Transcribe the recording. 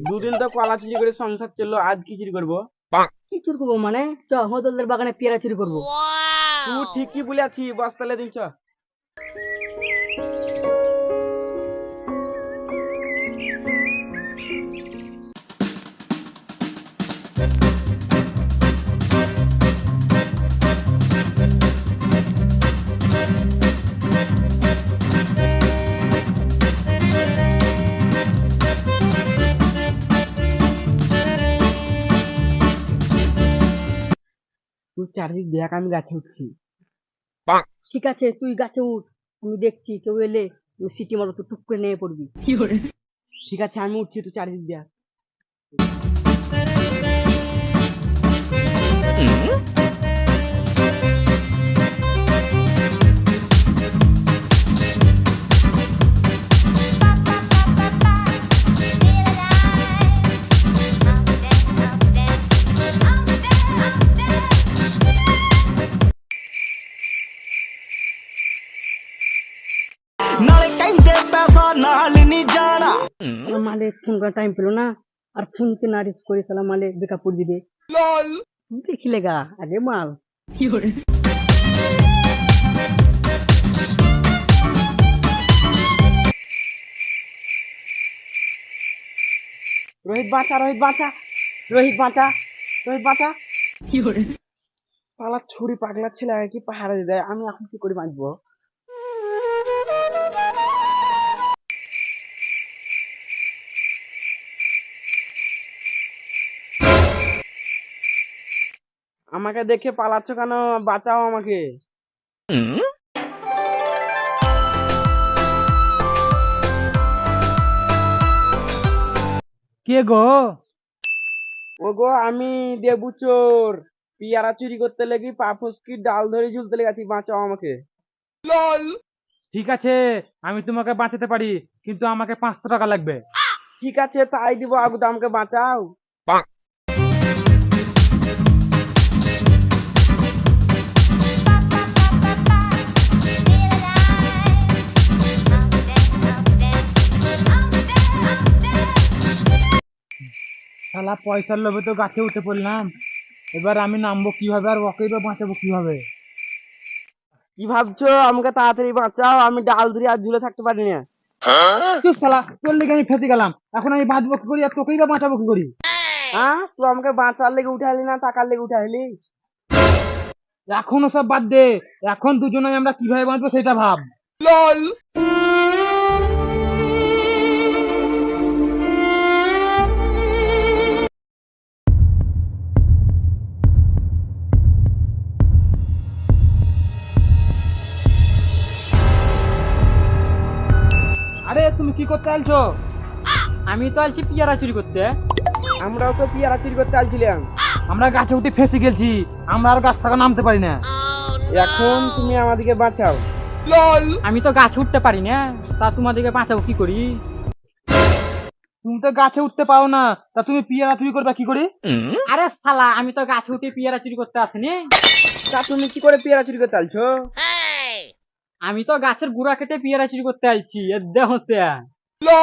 দুদিন তো কলা চুরি করে সংসার চলল আজ কি চুরি করব। কি চুরি করব মানে? চ হোদলদের বাগানে পেয়ারা চুরি করব তুই ঠিকই বলেছি বস্তালে দিন চ। তুই চারিদিক দেখ আমি গাছে উঠছি। ঠিক আছে তুই গাছে উঠ আমি দেখছি কেউ এলে তুই সিটি মারো তুই টুক করে নিয়ে পড়বি। ঠিক আছে আমি উঠছি তুই চারিদিক দেখ। ਨਾਲ ਨਹੀਂ ਜਾਣਾ আমার মালে ফোন করার টাইম পেলো না আর ফোনকে না রিস করে সালা মালে বেকাপুর দিবে দেখিলে গা আরে মাল রোহিত বাঁচা রোহিত বাঁচা রোহিত বাঁচা রোহিত বাঁচা পালা ছুরি পাগলা ছেলে কি পাহাড়ে দিয়ে দেয় আমি এখন কি করে বাঁচবো আমাকে দেখে পালাচ্ছ কেন? বাঁচাও আমাকে। কে গো? ওগো আমি দেবু চোর। পিয়ারা চুরি করতে লেগে পাফসকি ডাল ধরে ঝুলতে লেগেছি বাঁচাও আমাকে। ঠিক আছে আমি তোমাকে বাঁচাতে পারি কিন্তু আমাকে পাঁচশো টাকা লাগবে। ঠিক আছে তাই দিব আগুদা আমাকে বাঁচাও শালা পয়সার লোভে তো গাছে উঠে পড়লাম। এবার আমি নামবো কীভাবে আর ওকেই বা বাঁচাবো কীভাবে? কি ভাবছ? আমাকে তাড়াতাড়ি বাঁচাও আমি ডাল ধরে আর ঝুলে থাকতে পারি না। তুই শালা তোর লেগে আমি ফেসে গেলাম। এখন আমি বাঁচবো কি করি আর তোকেই বা বাঁচাবো কি করি? হ্যাঁ? তুই আমাকে বাঁচার লেগে উঠে আলি না টাকার লেগে উঠে আলি এখন সব বাদ দে। এখন দুজনে আমরা কীভাবে বাঁচবো সেটা ভাব। তুমি কি করতে আলছো? আমি তো আলছি পেয়ারা চুরি করতে। আমরাও তো পিয়ারা চুরি করতে আলছিলাম। আমরা গাছে উঠে ফেসে গেছি আমরা আর গাছ থেকে নামতে পারি না। এখন তুমি আমাদেরকে বাঁচাও। আমি তো গাছে উঠতে পারি না। তা তোমাদেরকে বাঁচাবো কি করি? তুমি তো গাছে উঠতে পারো না। তা তুমি পিয়ারা চুরি করবে কি করি? আরে শালা আমি তো গাছে উঠে পেয়ারা চুরি করতে আসিনি। তা তুমি কি করে পিয়ারা চুরি করতে আলছো? আমি তো গাছের গুড়া কেটে পেয়ারা চুরি করতে আইছি এ হোসেন সে